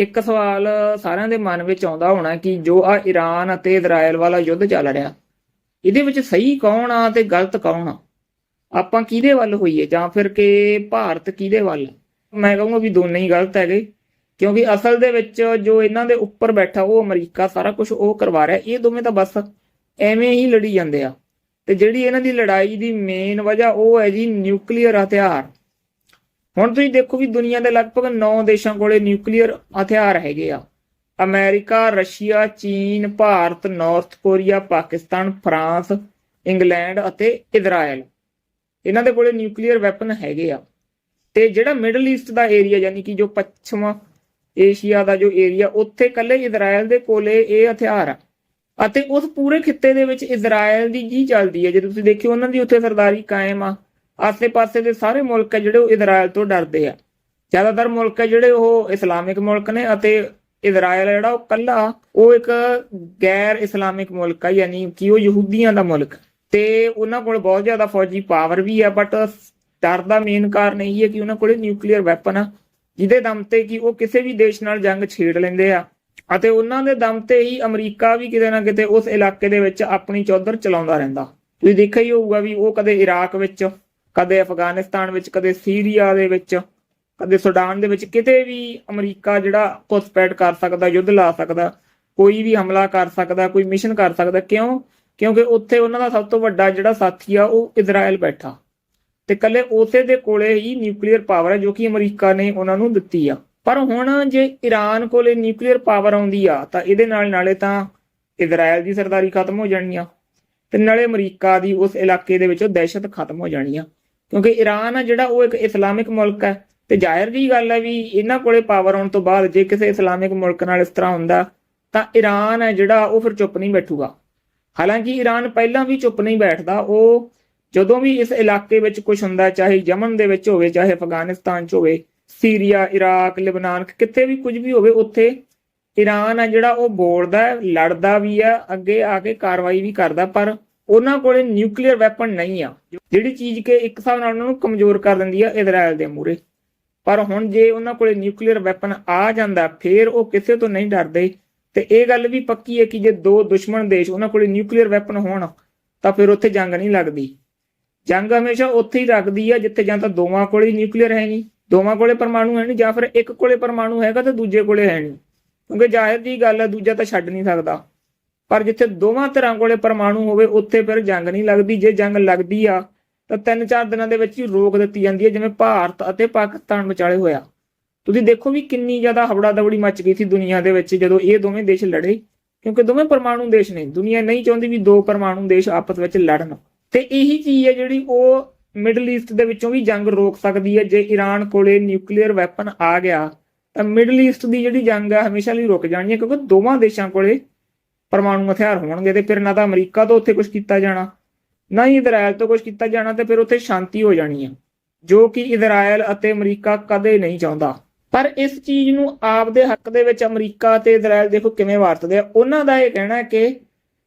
ਇੱਕ ਸਵਾਲ ਸਾਰਿਆਂ ਦੇ ਮਨ ਵਿੱਚ ਆਉਂਦਾ ਹੋਣਾ ਕਿ ਜੋ ਆ ਈਰਾਨ ਅਤੇ ਇਜ਼ਰਾਈਲ ਵਾਲਾ ਯੁੱਧ ਚੱਲ ਰਿਹਾ, ਇਹਦੇ ਵਿੱਚ ਸਹੀ ਕੌਣ ਆ ਤੇ ਗਲਤ ਕੌਣ ਆ? ਆਪਾਂ ਕਿਹਦੇ ਵੱਲ ਹੋਈਏ ਜਾਂ ਫਿਰ ਕਿ ਭਾਰਤ ਕਿਹਦੇ ਵੱਲ? ਮੈਂ ਕਹੂੰਗਾ ਵੀ ਦੋਨੇ ਹੀ ਗਲਤ ਹੈਗੇ, ਕਿਉਂਕਿ ਅਸਲ ਦੇ ਵਿੱਚ ਜੋ ਇਹਨਾਂ ਦੇ ਉੱਪਰ ਬੈਠਾ ਉਹ ਅਮਰੀਕਾ ਸਾਰਾ ਕੁਝ ਉਹ ਕਰਵਾ ਰਿਹਾ, ਇਹ ਦੋਵੇਂ ਤਾਂ ਬਸ ਐਵੇਂ ਹੀ ਲੜੀ ਜਾਂਦੇ ਆ। ਤੇ ਜਿਹੜੀ ਇਹਨਾਂ ਦੀ ਲੜਾਈ ਦੀ ਮੇਨ ਵਜ੍ਹਾ ਉਹ ਹੈ ਜੀ ਨਿਊਕਲੀਅਰ ਹਥਿਆਰ। ਹੁਣ ਤੁਸੀਂ ਦੇਖੋ ਵੀ ਦੁਨੀਆ ਦੇ ਲਗਭਗ 9 ਦੇਸ਼ਾਂ ਕੋਲੇ ਨਿਊਕਲੀਅਰ ਹਥਿਆਰ ਹੈਗੇ ਆ। ਅਮਰੀਕਾ, ਰਸ਼ੀਆ, ਚੀਨ, Bharat, North Korea, Pakistan, France, England ਅਤੇ ਇਜ਼ਰਾਈਲ ਇਹਨਾਂ ਦੇ ਕੋਲੇ ਨਿਊਕਲੀਅਰ ਵੈਪਨ ਹੈਗੇ ਆ। ਤੇ ਜਿਹੜਾ ਮਿਡਲ ਈਸਟ ਦਾ ਏਰੀਆ, ਯਾਨੀ ਕਿ ਜੋ ਪੱਛਮ ਏਸ਼ੀਆ ਦਾ ਜੋ ਏਰੀਆ, ਉੱਥੇ ਕੱਲੇ ਇਜ਼ਰਾਈਲ ਦੇ ਕੋਲੇ ਇਹ ਹਥਿਆਰ ਆ। ਅਤੇ ਉਸ ਪੂਰੇ ਖਿੱਤੇ ਦੇ ਵਿੱਚ ਇਜ਼ਰਾਈਲ ਦੀ ਜੀ ਚੱਲਦੀ ਹੈ ਜੇ ਤੁਸੀਂ ਦੇਖਿਓ, ਉਹਨਾਂ ਦੀ ਉੱਥੇ ਸਰਦਾਰੀ ਕਾਇਮ ਆ। ਆਸੇ-ਪਾਸੇ ਦੇ ਸਾਰੇ ਮੁਲਕ ਹੈ ਜਿਹੜੇ ਉਹ ਇਜ਼ਰਾਈਲ ਤੋਂ ਡਰਦੇ ਆ। ਜ਼ਿਆਦਾਤਰ ਮੁਲਕ ਹੈ ਜਿਹੜੇ ਉਹ ਇਸਲਾਮਿਕ ਮੁਲਕ ਨੇ ਅਤੇ ਇਜ਼ਰਾਈਲ ਜਿਹੜਾ ਉਹ ਕੱਲਾ, ਉਹ ਇੱਕ ਗੈਰ ਇਸਲਾਮਿਕ ਮੁਲਕ ਆ, ਯਾਨੀ ਕਿ ਉਹ ਯਹੂਦੀਆਂ ਦਾ ਮੁਲਕ। ਤੇ ਉਹਨਾਂ ਕੋਲ ਬਹੁਤ ਜ਼ਿਆਦਾ ਫੌਜੀ ਪਾਵਰ ਵੀ ਹੈ ਬਟ ਡਰ ਦਾ ਮੇਨ ਕਾਰਨ ਇਹ ਹੈ ਕਿ ਉਹਨਾਂ ਕੋਲੇ ਨਿਊਕਲੀਅਰ ਵੈਪਨ ਆ, ਜਿਹਦੇ ਦਮ ਤੇ ਕਿ ਉਹ ਕਿਸੇ ਵੀ ਦੇਸ਼ ਨਾਲ ਜੰਗ ਛੇੜ ਲੈਂਦੇ ਆ। ਅਤੇ ਉਹਨਾਂ ਦੇ ਦਮ ਤੇ ਹੀ ਅਮਰੀਕਾ ਵੀ ਕਿਤੇ ਨਾ ਕਿਤੇ ਉਸ ਇਲਾਕੇ ਦੇ ਵਿੱਚ ਆਪਣੀ ਚੌਧਰ ਚਲਾਉਂਦਾ ਰਹਿੰਦਾ। ਤੁਸੀਂ ਦੇਖਿਆ ਹੀ ਹੋਊਗਾ ਵੀ ਉਹ ਕਦੇ ਇਰਾਕ ਵਿੱਚ ਕਦੇ ਅਫਗਾਨਿਸਤਾਨ ਵਿੱਚ, ਕਦੇ ਸੀਰੀਆ ਦੇ ਵਿੱਚ, ਕਦੇ ਸੁਡਾਨ ਦੇ ਵਿੱਚ ਕਿਤੇ ਵੀ ਅਮਰੀਕਾ ਜਿਹੜਾ ਘੁਸਪੈਠ ਕਰ ਸਕਦਾ, ਯੁੱਧ ਲਾ ਸਕਦਾ, ਕੋਈ ਵੀ ਹਮਲਾ ਕਰ ਸਕਦਾ, ਕੋਈ ਮਿਸ਼ਨ ਕਰ ਸਕਦਾ, ਕਿਉਂ? ਕਿਉਂਕਿ ਉੱਥੇ ਉਹਨਾਂ ਦਾ ਸਭ ਤੋਂ ਵੱਡਾ ਜਿਹੜਾ ਸਾਥੀ ਆ, ਉਹ ਇਜ਼ਰਾਈਲ ਬੈਠਾ। ਤੇ ਕੱਲੇ ਉਸੇ ਦੇ ਕੋਲੇ ਹੀ ਨਿਊਕਲੀਅਰ ਪਾਵਰ ਹੈ ਜੋ ਕਿ ਅਮਰੀਕਾ ਨੇ ਉਹਨਾਂ ਨੂੰ ਦਿੱਤੀ ਆ। ਪਰ ਹੁਣ ਜੇ ਈਰਾਨ ਕੋਲੇ ਨਿਊਕਲੀਅਰ ਪਾਵਰ ਆਉਂਦੀ ਆ, ਤਾਂ ਇਹਦੇ ਨਾਲ ਨਾਲੇ ਤਾਂ ਇਜ਼ਰਾਈਲ ਦੀ ਸਰਦਾਰੀ ਖਤਮ ਹੋ ਜਾਣੀ ਆ ਤੇ ਨਾਲੇ ਅਮਰੀਕਾ ਦੀ ਉਸ ਇਲਾਕੇ ਦੇ ਵਿੱਚੋਂ ਦਹਿਸ਼ਤ ਖਤਮ ਹੋ ਜਾਣੀ ਆ। ਕਿਉਂਕਿ ਈਰਾਨ ਆ ਜਿਹੜਾ ਉਹ ਇੱਕ ਇਸਲਾਮਿਕ ਮੁਲਕ ਹੈ ਤੇ ਜ਼ਾਹਿਰ ਜੀ ਗੱਲ ਹੈ ਵੀ ਇਹਨਾਂ ਕੋਲੇ ਪਾਵਰ ਆਉਣ ਤੋਂ ਬਾਅਦ ਜੇ ਕਿਸੇ ਇਸਲਾਮਿਕ ਮੁਲਕ ਨਾਲ ਇਸ ਤਰ੍ਹਾਂ ਹੁੰਦਾ, ਤਾਂ ਈਰਾਨ ਹੈ ਜਿਹੜਾ ਉਹ ਫਿਰ ਚੁੱਪ ਨਹੀਂ ਬੈਠੂਗਾ। ਹਾਲਾਂਕਿ ਈਰਾਨ ਪਹਿਲਾਂ ਵੀ ਚੁੱਪ ਨਹੀਂ ਬੈਠਦਾ, ਉਹ ਜਦੋਂ ਵੀ ਇਸ ਇਲਾਕੇ ਵਿੱਚ ਕੁਝ ਹੁੰਦਾ, ਚਾਹੇ ਯਮਨ ਦੇ ਵਿੱਚ ਹੋਵੇ, ਚਾਹੇ ਅਫਗਾਨਿਸਤਾਨ 'ਚ ਹੋਵੇ, ਸੀਰੀਆ, ਇਰਾਕ, ਲਿਬਨਾਨ ਕਿਤੇ ਵੀ ਕੁਝ ਵੀ ਹੋਵੇ, ਉੱਥੇ ਈਰਾਨ ਹੈ ਜਿਹੜਾ ਉਹ ਬੋਲਦਾ, ਲੜਦਾ ਵੀ ਹੈ ਅੱਗੇ ਆ ਕੇ ਕਾਰਵਾਈ ਵੀ ਕਰਦਾ, ਪਰ ਉਹਨਾਂ ਕੋਲੇ ਨਿਊਕਲੀਅਰ ਵੈਪਨ ਨਹੀਂ ਆ। ਜਿਹੜੀ ਚੀਜ਼ ਕਿ ਇੱਕ ਹਿਸਾਬ ਨਾਲ ਉਹਨਾਂ ਨੂੰ ਕਮਜ਼ੋਰ ਕਰ ਦਿੰਦੀ ਆ ਇਜ਼ਰਾਈਲ ਦੇ ਮੂਹਰੇ। ਪਰ ਹੁਣ ਜੇ ਉਹਨਾਂ ਕੋਲੇ ਨਿਊਕਲੀਅਰ ਵੈਪਨ ਆ ਜਾਂਦਾ, ਫਿਰ ਉਹ ਕਿਸੇ ਤੋਂ ਨਹੀਂ ਡਰਦੇ। ਤੇ ਇਹ ਗੱਲ ਵੀ ਪੱਕੀ ਹੈ ਕਿ ਜੇ ਦੋ ਦੁਸ਼ਮਣ ਦੇਸ਼ ਉਹਨਾਂ ਕੋਲੇ ਨਿਊਕਲੀਅਰ ਵੈਪਨ ਹੋਣ, ਤਾਂ ਫਿਰ ਉੱਥੇ ਜੰਗ ਨਹੀਂ ਲੱਗਦੀ। ਜੰਗ ਹਮੇਸ਼ਾ ਉੱਥੇ ਹੀ ਲੱਗਦੀ ਆ, ਜਿੱਥੇ ਜਾਂ ਤਾਂ ਦੋਵਾਂ ਕੋਲੇ ਨਿਊਕਲੀਅਰ ਹੈ ਨਹੀਂ। ਦੋਵਾਂ ਕੋਲੇ ਪਰਮਾਣੂ ਹੈ ਨਹੀਂ, ਜਾਂ ਫਿਰ ਇੱਕ ਕੋਲੇ ਪਰਮਾਣੂ ਹੈਗਾ ਤੇ ਦੂਜੇ ਕੋਲੇ ਹੈ ਨਹੀਂ। ਕਿਉਂਕਿ ਜ਼ਾਹਿਰ ਦੀ ਗੱਲ ਹੈ ਦੂਜਾ ਤਾਂ ਛੱਡ ਨਹੀਂ ਸਕਦਾ। ਪਰ ਜਿੱਥੇ ਦੋਵਾਂ ਧਿਰਾਂ ਕੋਲੇ ਪਰਮਾਣੂ ਹੋਵੇ, ਉੱਥੇ ਫਿਰ ਜੰਗ ਨਹੀਂ ਲੱਗਦੀ। ਜੇ ਜੰਗ ਲੱਗਦੀ ਆ, ਤਾਂ ਤਿੰਨ ਚਾਰ ਦਿਨਾਂ ਦੇ ਵਿੱਚ ਹੀ ਰੋਕ ਦਿੱਤੀ ਜਾਂਦੀ ਹੈ, ਜਿਵੇਂ ਭਾਰਤ ਅਤੇ ਪਾਕਿਸਤਾਨ ਵਿਚਾਲੇ ਹੋਇਆ। ਤੁਸੀਂ ਦੇਖੋ ਵੀ ਕਿੰਨੀ ਜ਼ਿਆਦਾ ਹਵੜਾ ਦਵੜੀ ਮਚ ਗਈ ਸੀ ਦੁਨੀਆ ਦੇ ਵਿੱਚ ਜਦੋਂ ਇਹ ਦੋਵੇਂ ਦੇਸ਼ ਲੜੇ, ਕਿਉਂਕਿ ਦੋਵੇਂ ਪਰਮਾਣੂ ਦੇਸ਼ ਨੇ। ਦੁਨੀਆ ਨਹੀਂ ਚਾਹੁੰਦੀ ਵੀ ਦੋ ਪਰਮਾਣੂ ਦੇਸ਼ ਆਪਸ ਵਿੱਚ ਲੜਨ। ਤੇ ਇਹੀ ਚੀਜ਼ ਹੈ ਜਿਹੜੀ ਉਹ ਮਿਡਲ ਈਸਟ ਦੇ ਵਿੱਚੋਂ ਵੀ ਜੰਗ ਰੋਕ ਸਕਦੀ ਹੈ। ਜੇ ਈਰਾਨ ਕੋਲੇ ਨਿਊਕਲੀਅਰ ਵੈਪਨ ਆ ਗਿਆ, ਤਾਂ ਮਿਡਲ ਈਸਟ ਦੀ ਜਿਹੜੀ ਜੰਗ ਹੈ ਹਮੇਸ਼ਾ ਲਈ ਰੁਕ ਜਾਣੀ ਹੈ, ਕਿਉਂਕਿ ਦੋਵਾਂ ਦੇਸ਼ਾਂ ਕੋਲੇ ਪਰਮਾਣੂ ਹਥਿਆਰ ਹੋਣਗੇ ਤੇ ਫਿਰ ਨਾ ਤਾਂ ਅਮਰੀਕਾ ਤੋਂ ਉੱਥੇ ਕੁਝ ਕੀਤਾ ਜਾਣਾ, ਨਾ ਹੀ ਇਜ਼ਰਾਈਲ ਤੋਂ ਕੁਝ ਕੀਤਾ ਜਾਣਾ ਤੇ ਫਿਰ ਉੱਥੇ ਸ਼ਾਂਤੀ ਹੋ ਜਾਣੀ ਹੈ ਜੋ ਕਿ ਇਜ਼ਰਾਈਲ ਅਤੇ ਅਮਰੀਕਾ ਕਦੇ ਨਹੀਂ ਚਾਹੁੰਦਾ। ਪਰ ਇਸ ਚੀਜ਼ ਨੂੰ ਆਪਦੇ ਹੱਕ ਦੇ ਵਿੱਚ ਅਮਰੀਕਾ ਤੇ ਇਜ਼ਰਾਈਲ ਦੇਖੋ ਕਿਵੇਂ ਵਰਤਦੇ ਆ। ਉਹਨਾਂ ਦਾ ਇਹ ਕਹਿਣਾ ਹੈ ਕਿ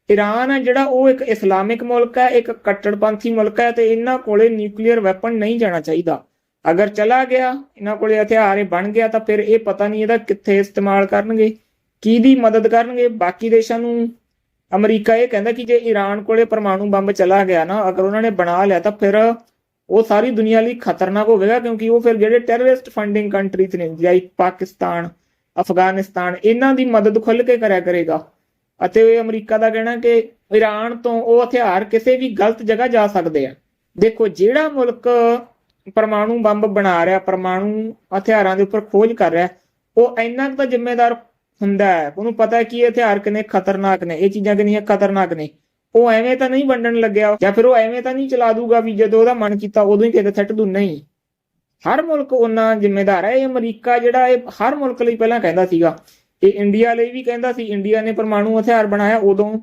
ਈਰਾਨ ਹੈ ਜਿਹੜਾ ਉਹ ਇੱਕ ਇਸਲਾਮਿਕ ਮੁਲਕ ਹੈ, ਇੱਕ ਕੱਟੜਪੰਥੀ ਮੁਲਕ ਹੈ ਤੇ ਇਹਨਾਂ ਕੋਲੇ ਨਿਊਕਲੀਅਰ ਵੈਪਨ ਨਹੀਂ ਜਾਣਾ ਚਾਹੀਦਾ। ਅਗਰ ਚਲਾ ਗਿਆ, ਇਹਨਾਂ ਕੋਲੇ ਹਥਿਆਰ ਇਹ ਬਣ ਗਿਆ ਤਾਂ ਫਿਰ ਇਹ ਪਤਾ ਨਹੀਂ ਇਹਦਾ ਕਿੱਥੇ ਇਸਤੇਮਾਲ ਕਰਨਗੇ। ਕਿਹਦੀ ਮਦਦ ਕਰਨਗੇ? ਬਾਕੀ ਦੇਸ਼ਾਂ ਨੂੰ ਅਮਰੀਕਾ ਇਹ ਕਹਿੰਦਾ ਕਿ ਜੇ ਈਰਾਨ ਕੋਲੇ ਪਰਮਾਣੂ ਬੰਬ ਚਲਾ ਗਿਆ ਨਾ, ਅਗਰ ਉਹਨਾਂ ਨੇ ਬਣਾ ਲਿਆ ਤਾਂ ਫਿਰ ਉਹ ਸਾਰੀ ਦੁਨੀਆ ਲਈ ਖਤਰਨਾਕ ਹੋਵੇਗਾ, ਕਿਉਂਕਿ ਉਹ ਫਿਰ ਜਿਹੜੇ ਟੈਰਰਿਸਟ ਫੰਡਿੰਗ ਕੰਟਰੀਜ਼ ਨੇ, ਜਿਵੇਂ ਪਾਕਿਸਤਾਨ, ਅਫਗਾਨਿਸਤਾਨ, ਇਹਨਾਂ ਦੀ ਮਦਦ ਖੁੱਲ ਕੇ ਕਰਿਆ ਕਰੇਗਾ। ਅਤੇ ਇਹ ਅਮਰੀਕਾ ਦਾ ਕਹਿਣਾ ਕਿ ਈਰਾਨ ਤੋਂ ਉਹ ਹਥਿਆਰ ਕਿਸੇ ਵੀ ਗਲਤ ਜਗ੍ਹਾ ਜਾ ਸਕਦੇ ਆ। ਦੇਖੋ, ਜਿਹੜਾ ਮੁਲਕ ਪਰਮਾਣੂ ਬੰਬ ਬਣਾ ਰਿਹਾ, ਪਰਮਾਣੂ ਹਥਿਆਰਾਂ ਦੇ ਉੱਪਰ ਖੋਜ ਕਰ ਰਿਹਾ, ਉਹ ਇੰਨਾ ਕੁ ਤਾਂ ਜ਼ਿੰਮੇਦਾਰ ਹੁੰਦਾ ਹੈ। ਉਹਨੂੰ ਪਤਾ ਹੈ ਕਿ ਇਹ ਹਥਿਆਰ ਕਿੰਨੇ ਖਤਰਨਾਕ ਨੇ। ਇਹ ਚੀਜ਼ਾਂ ਕਿੰਨੀਆਂ ਖਤਰਨਾਕ ਨੇ। ਉਹ ਐਵੇਂ ਤਾਂ ਨਹੀਂ ਵੰਡਣ ਲੱਗਿਆ। ਜਾਂ ਫਿਰ ਉਹ ਐਵੇਂ ਤਾਂ ਨਹੀਂ ਚਲਾ ਦੂਗਾ ਵੀ ਜਦੋਂ ਉਹਦਾ ਮਨ ਕੀਤਾ ਉਦੋਂ ਹੀ ਕਿਤੇ ਸੱਟ ਦੂ। ਨਹੀਂ। ਹਰ ਮੁਲਕ ਉਹਨਾਂ ਜ਼ਿੰਮੇਦਾਰ ਹੈ। ਇਹ ਅਮਰੀਕਾ ਜਿਹੜਾ ਇਹ ਹਰ ਮੁਲਕ ਲਈ ਪਹਿਲਾਂ ਕਹਿੰਦਾ ਸੀਗਾ। ਇਹ ਇੰਡੀਆ ਲਈ ਵੀ ਕਹਿੰਦਾ ਸੀ। ਇੰਡੀਆ ਨੇ ਪਰਮਾਣੂ ਹਥਿਆਰ ਬਣਾਇਆ ਉਦੋਂ।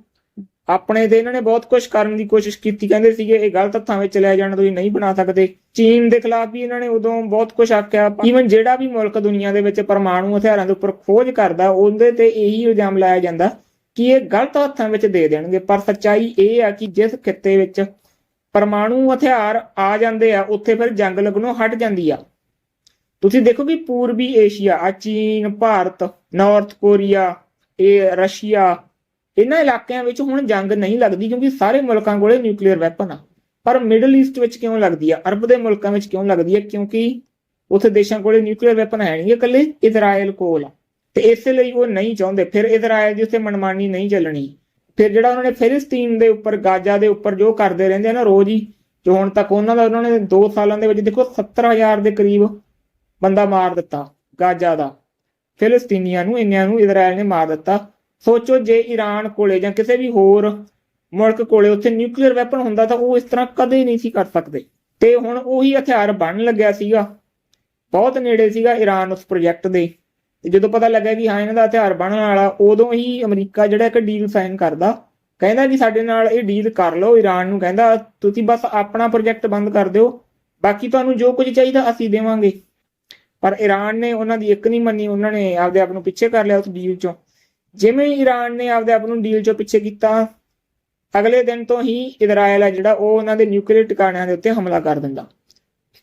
ਆਪਣੇ ਤੇ ਇਹਨਾਂ ਨੇ ਬਹੁਤ ਕੁਝ ਕਰਨ ਦੀ ਕੋਸ਼ਿਸ਼ ਕੀਤੀ। ਕਹਿੰਦੇ ਸੀਗੇ, ਇਹ ਗਲਤ ਹੱਥਾਂ ਵਿੱਚ ਲੈ ਜਾਣਾ, ਤੁਸੀਂ ਨਹੀਂ ਬਣਾ ਸਕਦੇ। ਚੀਨ ਦੇ ਖਿਲਾਫ ਵੀ ਇਹਨਾਂ ਨੇ ਉਦੋਂ ਬਹੁਤ ਕੁਝ ਆਖਿਆ। ਈਵਨ ਜਿਹੜਾ ਵੀ ਮੁਲਕ ਦੁਨੀਆ ਦੇ ਵਿੱਚ ਪਰਮਾਣੂ ਹਥਿਆਰਾਂ ਦੇ ਉੱਪਰ ਖੋਜ ਕਰਦਾ, ਉਹਦੇ ਤੇ ਇਹੀ ਇਲਜ਼ਾਮ ਲਾਇਆ ਜਾਂਦਾ ਕਿ ਇਹ ਗਲਤ ਹੱਥਾਂ ਵਿੱਚ ਦੇ ਦੇਣਗੇ। ਪਰ ਸੱਚਾਈ ਇਹ ਆ ਕਿ ਜਿਸ ਖਿੱਤੇ ਵਿੱਚ ਪਰਮਾਣੂ ਹਥਿਆਰ ਆ ਜਾਂਦੇ ਆ, ਉੱਥੇ ਫਿਰ ਜੰਗ ਲੱਗਣੋਂ ਹਟ ਜਾਂਦੀ ਆ। ਤੁਸੀਂ ਦੇਖੋ ਕਿ ਪੂਰਬੀ ਏਸ਼ੀਆ, ਆ ਚੀਨ, ਭਾਰਤ, ਨਾਰਥ ਕੋਰੀਆ, ਇਹ ਰਸ਼ੀਆ ਇਹਨਾਂ ਇਲਾਕਿਆਂ ਵਿੱਚ ਹੁਣ ਜੰਗ ਨਹੀਂ ਲੱਗਦੀ ਕਿਉਂਕਿ ਸਾਰੇ ਮੁਲਕਾਂ ਕੋਲੇ ਨਿਊਕਲੀਅਰ ਵੈਪਨ ਆ। ਪਰ ਮਿਡਲ ਈਸਟ ਵਿੱਚ ਕਿਉਂ ਲੱਗਦੀ ਆ? ਅਰਬ ਦੇ ਮੁਲਕਾਂ ਵਿੱਚ ਕਿਉਂ ਲੱਗਦੀ ਆ? ਕਿਉਂਕਿ ਉੱਥੇ ਦੇਸ਼ਾਂ ਕੋਲੇ ਨਿਊਕਲੀਅਰ ਵੈਪਨ ਹੈ ਨਹੀਂ ਇਕੱਲੇ ਇਜ਼ਰਾਈਲ ਕੋਲ ਤੇ ਇਸੇ ਲਈ ਉਹ ਨਹੀਂ ਚਾਹੁੰਦੇ। ਫਿਰ ਇਜ਼ਰਾਈਲ ਦੀ ਉੱਥੇ ਮਨਮਾਨੀ ਨਹੀਂ ਚੱਲਣੀ। ਫਿਰ ਜਿਹੜਾ ਉਹਨਾਂ ਨੇ ਫਿਲਿਸਤੀਨ ਦੇ ਉੱਪਰ, ਗਾਜ਼ਾ ਦੇ ਉੱਪਰ ਜੋ ਕਰਦੇ ਰਹਿੰਦੇ ਆ ਨਾ ਰੋਜ਼ ਹੀ, ਜੋ ਹੁਣ ਤੱਕ ਉਹਨਾਂ ਦਾ, ਉਹਨਾਂ ਨੇ 2 ਸਾਲਾਂ ਦੇ ਵਿੱਚ ਦੇਖੋ 70000 ਦੇ ਕਰੀਬ ਬੰਦਾ ਮਾਰ ਦਿੱਤਾ ਗਾਜ਼ਾ ਦਾ। ਫਿਲਿਸਤੀਨੀਆਂ ਨੂੰ, ਇੰਨਿਆਂ ਨੂੰ ਇਜ਼ਰਾਈਲ ਨੇ ਮਾਰ ਦਿੱਤਾ। ਸੋਚੋ ਜੇ ਈਰਾਨ ਕੋਲੇ ਜਾਂ ਕਿਸੇ ਵੀ ਹੋਰ ਮੁਲਕ ਕੋਲੇ ਉੱਥੇ ਨਿਊਕਲੀਅਰ ਵੈਪਨ ਹੁੰਦਾ ਤਾਂ ਉਹ ਇਸ ਤਰ੍ਹਾਂ ਕਦੇ ਨਹੀਂ ਸੀ ਕਰ ਸਕਦੇ। ਤੇ ਹੁਣ ਉਹੀ ਹਥਿਆਰ ਬਣਨ ਲੱਗਿਆ ਸੀਗਾ। ਬਹੁਤ ਨੇੜੇ ਸੀਗਾ ਈਰਾਨ ਉਸ ਪ੍ਰੋਜੈਕਟ ਦੇ। ਤੇ ਜਦੋਂ ਪਤਾ ਲੱਗਾ ਕਿ ਹਾਂ, ਇਹਨਾਂ ਦਾ ਹਥਿਆਰ ਬਣਨ ਵਾਲਾ, ਉਦੋਂ ਹੀ ਅਮਰੀਕਾ ਜਿਹੜਾ ਇੱਕ ਡੀਲ ਸਾਈਨ ਕਰਦਾ। ਕਹਿੰਦਾ ਵੀ ਸਾਡੇ ਨਾਲ ਇਹ ਡੀਲ ਕਰ ਲਓ ਈਰਾਨ ਨੂੰ ਕਹਿੰਦਾ, ਤੁਸੀਂ ਬਸ ਆਪਣਾ ਪ੍ਰੋਜੈਕਟ ਬੰਦ ਕਰ ਦਿਓ। ਬਾਕੀ ਤੁਹਾਨੂੰ ਜੋ ਕੁਝ ਚਾਹੀਦਾ ਅਸੀਂ ਦੇਵਾਂਗੇ। ਪਰ ਈਰਾਨ ਨੇ ਉਹਨਾਂ ਦੀ ਇੱਕ ਨਹੀਂ ਮੰਨੀ, ਉਹਨਾਂ ਨੇ ਆਪਦੇ ਆਪ ਨੂੰ ਪਿੱਛੇ ਕਰ ਲਿਆ ਉਸ ਡੀਲ ਚੋਂ। ਜਿਵੇਂ ਈਰਾਨ ਨੇ ਆਪਦੇ ਆਪ ਨੂੰ ਡੀਲ ਚੋਂ ਪਿੱਛੇ ਕੀਤਾ, ਅਗਲੇ ਦਿਨ ਤੋਂ ਹੀ ਇਜ਼ਰਾਈਲ ਆ ਜਿਹੜਾ, ਉਹ ਉਹਨਾਂ ਦੇ ਨਿਊਕਲੀਅਰ ਟਿਕਾਣਿਆਂ ਦੇ ਉੱਤੇ ਹਮਲਾ ਕਰ ਦਿੰਦਾ।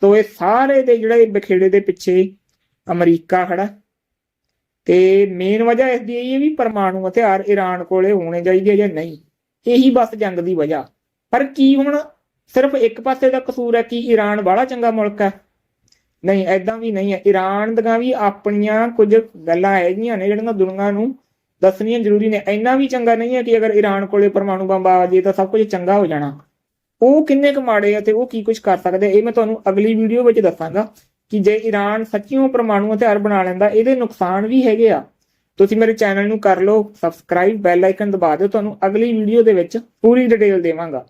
ਸੋ ਇਹ ਸਾਰੇ ਦੇ ਜਿਹੜਾ ਬਖੇੜੇ ਦੇ ਪਿੱਛੇ ਅਮਰੀਕਾ ਖੜਾ। ਤੇ ਮੇਨ ਵਜ੍ਹਾ ਇਸ ਦੀ ਇਹ ਹੈ ਵੀ ਪਰਮਾਣੂ ਹਥਿਆਰ ਈਰਾਨ ਕੋਲੇ ਹੋਣੇ ਚਾਹੀਦੇ ਆ ਜਾਂ ਨਹੀਂ। ਇਹੀ ਬਸ ਜੰਗ ਦੀ ਵਜ੍ਹਾ। ਪਰ ਕੀ ਹੁਣ ਸਿਰਫ ਇੱਕ ਪਾਸੇ ਦਾ ਕਸੂਰ ਹੈ ਕਿ ਈਰਾਨ ਬੜਾ ਚੰਗਾ ਮੁਲਕ ਹੈ? ਨਹੀਂ ਐਦਾਂ ਵੀ ਨਹੀਂ ਹੈ। ਈਰਾਨ ਦੀਆਂ ਵੀ ਆਪਣੀਆਂ ਕੁਝ ਗੱਲਾਂ ਹੈਗੀਆਂ ਨੇ ਜਿਹੜੀਆਂ ਦੁਨੀਆ ਨੂੰ ਦੱਸਣੀਆਂ ਜ਼ਰੂਰੀ ਨੇ। ਇੰਨਾ ਵੀ ਚੰਗਾ ਨਹੀਂ ਹੈ ਕਿ ਅਗਰ ਈਰਾਨ ਕੋਲੇ ਪਰਮਾਣੂ ਬੰਬ ਆ ਜੇ ਤਾਂ ਸਭ ਕੁਝ ਚੰਗਾ ਹੋ ਜਾਣਾ। ਉਹ ਕਿੰਨੇ ਕੁ ਮਾੜੇ ਆ ਤੇ ਉਹ ਕੀ ਕੁਝ ਕਰ ਸਕਦੇ ਇਹ ਮੈਂ ਤੁਹਾਨੂੰ ਅਗਲੀ ਵੀਡੀਓ ਵਿੱਚ ਦੱਸਾਂਗਾ ਕਿ ਜੇ ਈਰਾਨ ਸੱਚੀਓ ਪਰਮਾਣੂ ਹਥਿਆਰ ਬਣਾ ਲੈਂਦਾ, ਇਹਦੇ ਨੁਕਸਾਨ ਵੀ ਹੈਗੇ ਆ। ਤੁਸੀਂ ਮੇਰੇ ਚੈਨਲ ਨੂੰ ਕਰ ਲਓ, ਸਬਸਕ੍ਰਾਈਬ, ਬੈਲ ਆਈਕਨ ਦਬਾ ਦਿਓ। ਤੁਹਾਨੂੰ ਅਗਲੀ ਵੀਡੀਓ ਦੇ ਵਿੱਚ ਪੂਰੀ ਡਿਟੇਲ ਦੇਵਾਂਗਾ।